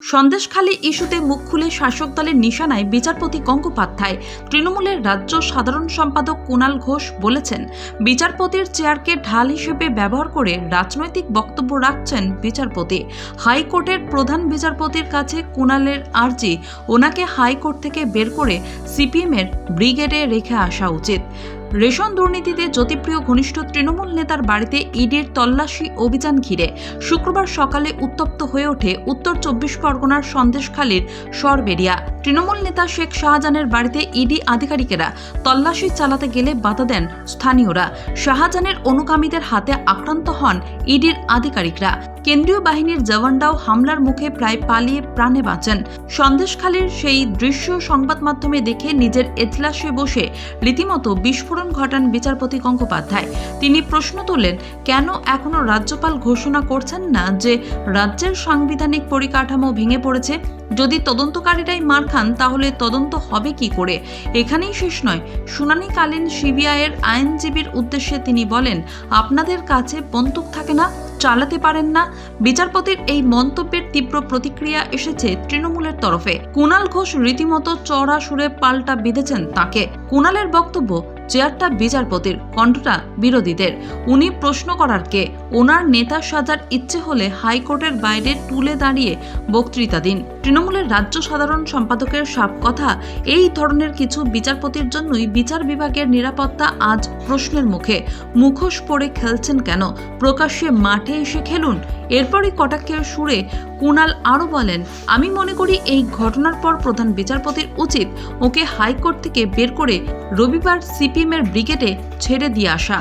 সন্দেশখালী ইস্যুতে মুখ খুলে শাসক দলের নিশানায় বিচারপতি গঙ্গোপাধ্যায়। তৃণমূলের রাজ্য সাধারণ সম্পাদক কুণাল ঘোষ বলেছেন, বিচারপতির চেয়ারকে ঢাল হিসেবে ব্যবহার করে রাজনৈতিক বক্তব্য রাখছেন বিচারপতি। হাইকোর্টের প্রধান বিচারপতির কাছে কুণালের আর্জি। ওনাকে হাইকোর্ট থেকে বের করে সিপিএমের ব্রিগেডে রেখে আসা উচিত। রেশন দুর্নীতিতে জ্যোতিপ্রিয় ঘনিষ্ঠ তৃণমূল নেতার বাড়িতে ইডির তল্লাশি অভিযান ঘিরে শুক্রবার সকালে উত্তপ্ত হয়ে ওঠে উত্তর চব্বিশ পরগনার সন্দেশখালীর সরবেরিয়া তৃণমূল নেতা শেখ শাহজাহানের বাড়িতে ইডি আধিকারিকেরা তল্লাশি চালাতে গেলে বাধা দেন স্থানীয়রা। শাহজাহানের অনুগামীদের হাতে আক্রান্ত হন ইডির আধিকারিকরা। কেন্দ্রীয় বাহিনীর জওয়ানরাও হামলার মুখে প্রায় পালিয়ে প্রাণে বাঁচেন। সন্দেশখালীর সেই দৃশ্য সংবাদ মাধ্যমে দেখে নিজের এজলাসে বসে রীতিমতো বিস্ফোরণ ঘটান বিচারপতি গঙ্গোপাধ্যায়। তিনি প্রশ্ন তোলেন, কেন এখনও রাজ্যপাল ঘোষণা করছেন না যে রাজ্যের সাংবিধানিক পরিকাঠামো ভেঙে পড়েছে? যদি তদন্তকারীরাই মার খান, তাহলে তদন্ত হবে কি করে? এখানেই শেষ নয়। শুনানিকালীন সিবিআইয়ের আইনজীবীর উদ্দেশ্যে তিনি বলেন, আপনাদের কাছে বন্দুক থাকে না, চালাতে পারেন না। বিচারপতির এই মন্তব্যের তীব্র প্রতিক্রিয়া এসেছে তৃণমূলের তরফে। কুণাল ঘোষ রীতিমতো চড়া সুরে পাল্টা বিঁধেছেন তাকে। কুণালের বক্তব্য, চেয়ারটা বিচারপতির, কণ্ঠটা বিরোধীদের। উনি প্রশ্ন করার কে? ওনার নেতা সাজার ইচ্ছে হলে হাইকোর্টের বাইরে তুলে দাঁড়িয়ে বক্তৃতা দিন। তৃণমূলের রাজ্য সাধারণ সম্পাদকের সাপ কথা। এই ধরনের কিছু বিচারপতির জন্যই বিচার বিভাগের নিরাপত্তা আজ প্রশ্নের মুখে। মুখোশ পরে খেলছেন কেন? প্রকাশ্যে মাঠে এসে খেলুন। এরপরই কটাক্ষের সুরে কুণাল আরও বলেন, আমি মনে করি এই ঘটনার পর প্রধান বিচারপতির উচিত ওকে হাইকোর্ট থেকে বের করে রবিবার সিপিএমের ব্রিগেডে ছেড়ে দিয়ে আসা।